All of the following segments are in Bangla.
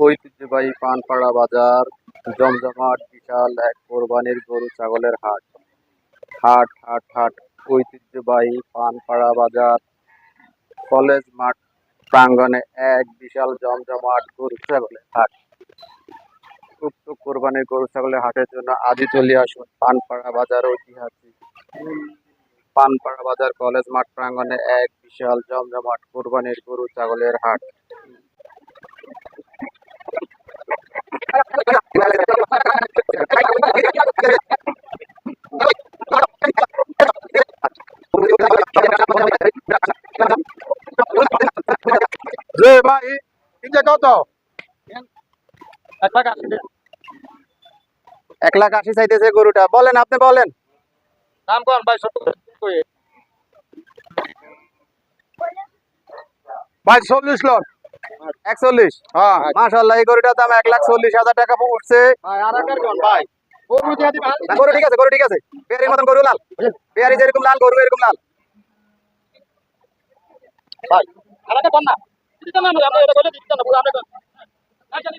ঐতিহ্যবাহী পানপাড়া বাজার, জমজমাট, বিশাল এক কোরবানির গরু ছাগলের হাট। হাট হাট হাট, ঐতিহ্যবাহী পানপাড়া বাজার। কলেজ মাঠ প্রাঙ্গনে এক বিশাল জমজমাট গরু ছাগলের হাট। উক্ত কোরবানির গরু ছাগলের হাটের জন্য আজই চলে আসুন পানপাড়া বাজার ঐতিহাসিক। পানপাড়া বাজার কলেজ মাঠ প্রাঙ্গনে এক বিশাল জমজমাট কোরবানির গরু ছাগলের হাট। ভাই কত এক লাখ আশি চাইতেছে গরুটা। বলেন আপনি বলেন। দাম কম ভাই ভাই চল্লিশ লোক একচল্লিশ? হ্যাঁ মাশাল্লাহ এই গরুটার দাম এক লাখ চল্লিশ হাজার টাকা উঠছে। ভাই কোন গরু ঠিক আছে গরু ঠিক আছে। পেয়ারির মতন গরু লাল। পেয়ারি যেরকম লাল গরু এরকম লাল। ভাই না দিতে না আমরা এটা বলে দিতে না পুরো আমরা আচ্ছা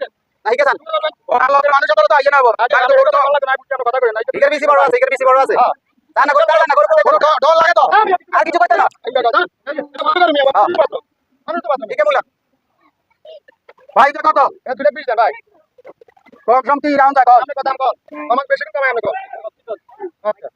ঠিক আছে না ঠিক আছে ও আল্লাহ মানুষ তো আইয়ে না বল আচ্ছা গরু তো আল্লাহ না বুঝতে কথা কই না এখানে বেশি বড় আছে এখানে বেশি বড় আছে হ্যাঁ। তা না গরু দাঁড়া না গরু কোথায় লাগে তো আর কিছু করতে না এই কথা এটা বন্ধ করে মিয়া মানুষ তো বাদ ঠিক আছে ভাই এটা কত এ দুটো পিস ভাই কম সম কি রাউন্ড আপনি কথা কম আমাকে বেশি কমাই আমি কম আচ্ছা